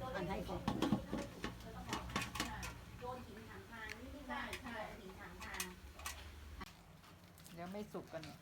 ก็อันไทยก็เดี๋ยวไม่สุกกันเนี่ย